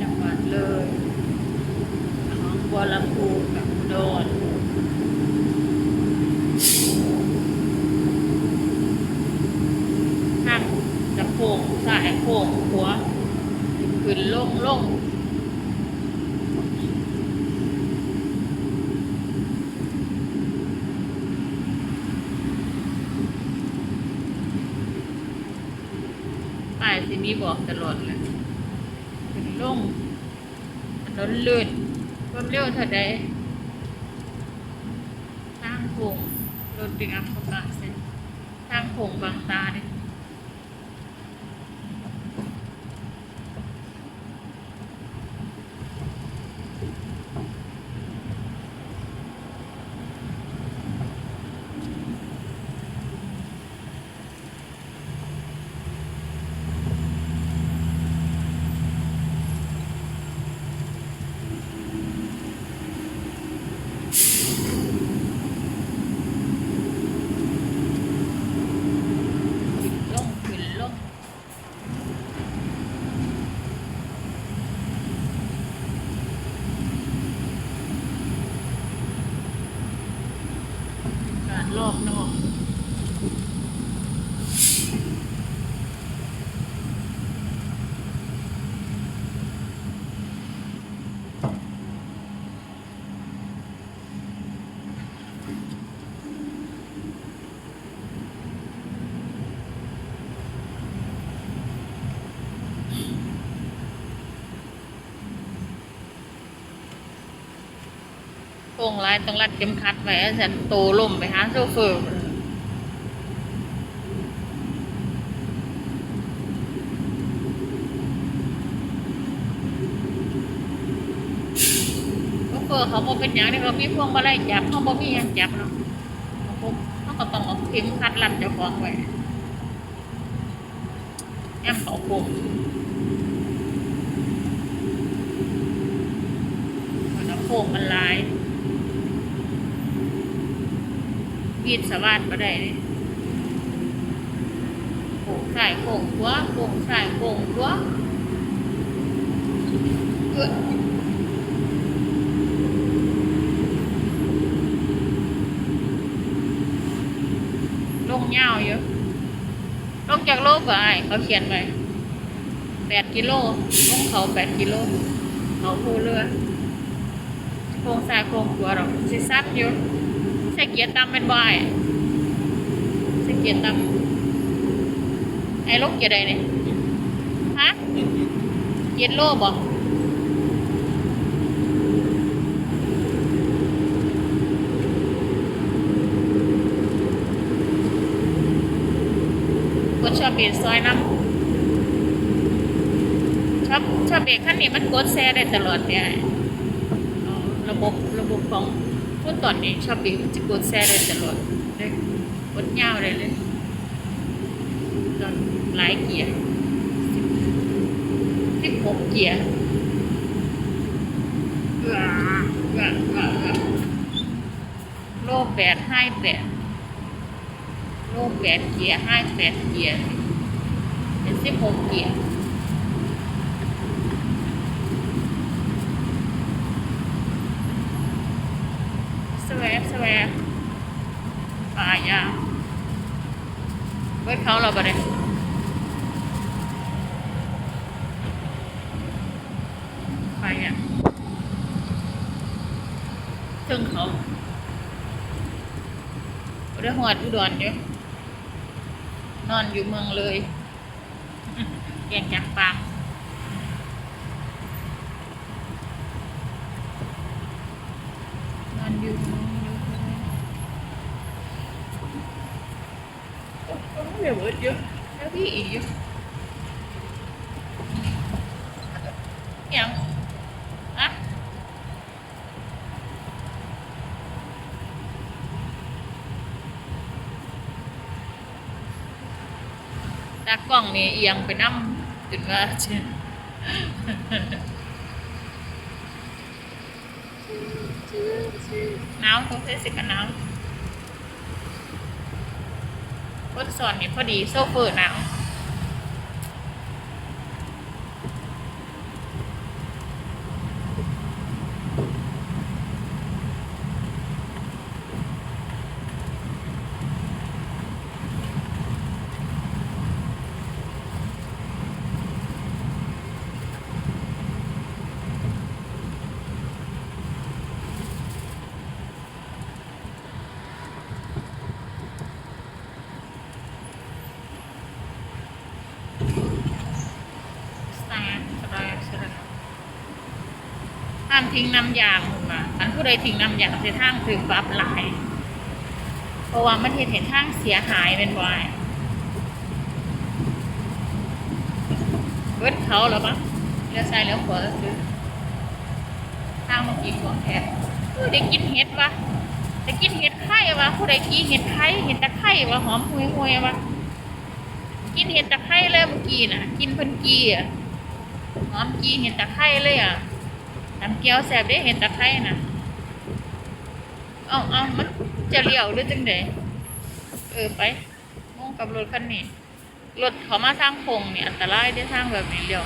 จังหวัดเลยของบัวลำพูกับอุดรทางจะโค้งสายโค้งหัวขึ้นลงลงป้ายสิมีบอกตลอดเลย ลงถนนลื่นความเร็วเท่าใดทางโค้งรถปิกอัพประกาศเส้นทางโค้งบางตาเนี่ยขึ้นลงขึ้นลงการรอบนอก โค้งลายต้องรัดเข็มขัดไว้ฉันโตล่มไปหาโซเฟอร์เฟอเขาบอกเป็นอย่างนี้เขามีพวงมาลัยจับเขาบอกมีหยังจับเนาะเขาก็ต้องเอาเข็มขัดรัดเจ้าของไว้แอมเขาโค้งมันเอาโค้งมันลาย วีดสวัสดมาได้เลยโค้งซ้ายโค้งขวาโค้งซ้ายโค้งขวาเอ้ยลงยาวเยอะลงจากโลกก็ไอเขาเขียนไว้แปดกิโลลงเขาแปดกิโลเขาผู้เรือโครงซ้ายโครงขวาหรอกสิซัดอยู่ ใส่เกียร์ต่ำเป็นบ่ายใส่เกียร์ต่ำไอ้ลูกเกียร์ใดเนี่ยฮะเกียร์โลบ่กดชอบเบรกซอยน้ำชอบชอบเบรกขั้นนี้มันกดแซ่ได้ตลอดเนี่ยระบบระบบของ ผู้ตอนนี้ชอบบีจะกดแซ่ได้ตลอดเลยกดยาวเลยเลย ตอนหลายเกียร์สิบหกเกียร์ว้าวว้าวว้าวว้าวโลแปดให้แปดโลแปดเกียร์ให้แปดเกียร์เป็นสิบหกเกียร์ สแวบสวบป่ายาเบิดเขาเราบ่ได้ไปอะถึงเขาบ่ได้หอดอุดรอยู่นอนอยู่เมืองเลยแกงจากปางนอนอยู่เมืองเลยโอ้โหเวเบิดอยู่แล้วพี่อีกอยู่ยังอะตากล้องนี่เอียงไปนั่มจนว่าเช่นหนาวต้องใช้สิกันหนาว คนสอนนี่พอดีโซเฟอร์หนาวแซ่บสบายสบายห้าม ทิ้งน้ำยางลงมาอันผู้ใดทิ้งน้ำยางจะทางถึงปรับหลาย เพราะว่ามันเห็นเห็นทางเสียหายเป็นวายเวิร์ดเขาหรอปะเลี้ยวซ้ายเลี้ยวขวาแล้วซื้อทางเมื่อกี้ของแท้เอ้ยได้กินเห็ดปะได้กินเห็ดไข่ปะผู้ใดกี้เห็ดไข่เห็ดตะไคร่ปะหอมหุยหุยๆปะกินเห็ดตะไคร่เลยเมื่อกี้น่ะ กินเพิ่นกี้อะหอมกี้เห็ดตะไคร่เลยอะ น้ำเกี๊ยวแซ่บได้เห็ดตะไคร่นะเอาเอามันจะเลี้ยวหรือจังไดเออไปมองกับรถคันนี้รถเขามาทางโคงเนี่ยอันตรายได้อทางแบบนี้เลี้ยว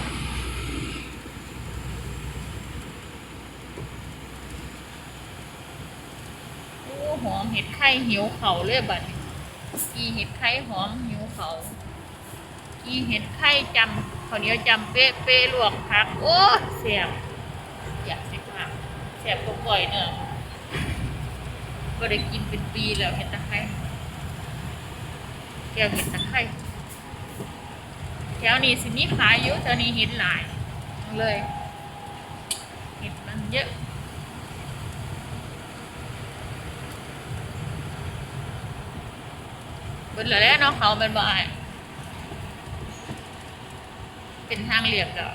โอ้หอมเห็ดไข่หิวเขาเลยบัดนี้กีเห็ดไข่หอมหิวเขากีเห็ดไข่จำข้าเนียวจำเป๊ะเป๊ะลวกผัก โอ้เสียบ อยากสิผักเสียบก็ปล่อยเนอะก็ได้กินเป็นปีแล้วเห็ดตะไคร้แก้วเห็ดตะไคร้แถวนี้สิมีขายอยู่แถวนี้เห็ดหลายเลยเห็ดมันเยอะเบิดแล้วและเน้องเขาเป็นบ่ายเป็นทางเรียบแล้ว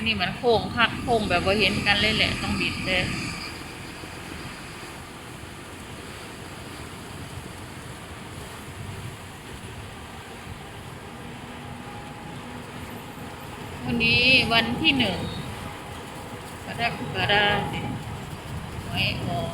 อันนี้มันโค้งคักโค้งแบบว่าเห็นกันเลยแหละต้องบิดเลยวันนี้วันที่หนึ่งกระดากกระดาษไว้ออก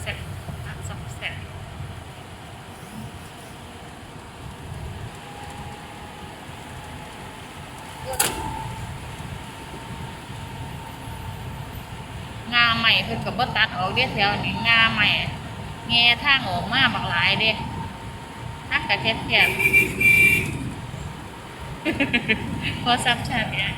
แซ่บอักสับแซ่บ งาใหม่เพิ่นกับบ่ตัดออกเด้แถวนี้งาใหม่แง่ทางออกมาบักหลายเด้ทักกะแคบๆพอซับชาเนี่ย